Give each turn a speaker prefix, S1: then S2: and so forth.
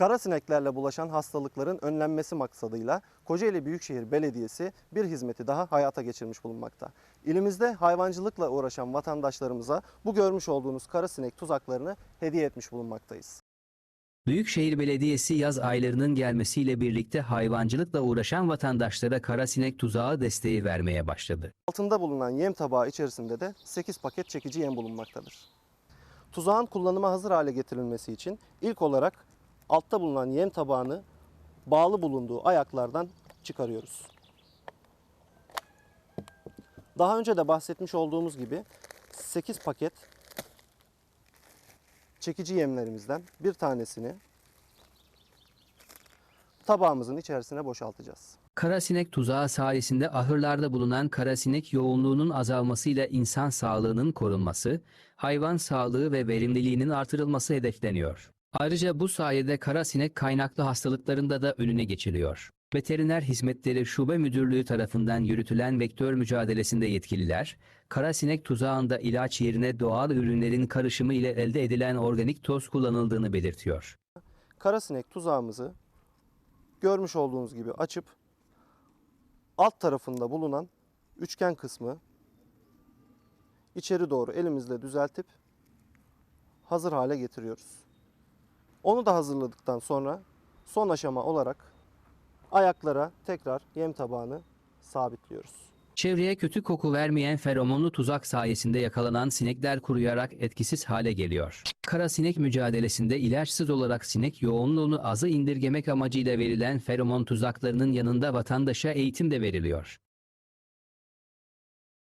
S1: Kara sineklerle bulaşan hastalıkların önlenmesi maksadıyla Kocaeli Büyükşehir Belediyesi bir hizmeti daha hayata geçirmiş bulunmakta. İlimizde hayvancılıkla uğraşan vatandaşlarımıza bu görmüş olduğunuz kara sinek tuzaklarını hediye etmiş bulunmaktayız.
S2: Büyükşehir Belediyesi yaz aylarının gelmesiyle birlikte hayvancılıkla uğraşan vatandaşlara karasinek tuzağı desteği vermeye başladı.
S1: Altında bulunan yem tabağı içerisinde de 8 paket çekici yem bulunmaktadır. Tuzağın kullanıma hazır hale getirilmesi için ilk olarak altta bulunan yem tabağını bağlı bulunduğu ayaklardan çıkarıyoruz. Daha önce de bahsetmiş olduğumuz gibi 8 paket çekici yemlerimizden bir tanesini tabağımızın içerisine boşaltacağız.
S2: Karasinek tuzağı sayesinde ahırlarda bulunan karasinek yoğunluğunun azalmasıyla insan sağlığının korunması, hayvan sağlığı ve verimliliğinin artırılması hedefleniyor. Ayrıca bu sayede karasinek kaynaklı hastalıklarında da önüne geçiliyor. Veteriner Hizmetleri Şube Müdürlüğü tarafından yürütülen vektör mücadelesinde yetkililer, karasinek tuzağında ilaç yerine doğal ürünlerin karışımı ile elde edilen organik toz kullanıldığını belirtiyor.
S1: karasinek tuzağımızı görmüş olduğunuz gibi açıp alt tarafında bulunan üçgen kısmı içeri doğru elimizle düzeltip hazır hale getiriyoruz. Onu da hazırladıktan sonra son aşama olarak ayaklara tekrar yem tabağını sabitliyoruz.
S2: Çevreye kötü koku vermeyen feromonlu tuzak sayesinde yakalanan sinekler kuruyarak etkisiz hale geliyor. Kara sinek mücadelesinde ilaçsız olarak sinek yoğunluğunu azı indirgemek amacıyla verilen feromon tuzaklarının yanında vatandaşa eğitim de veriliyor.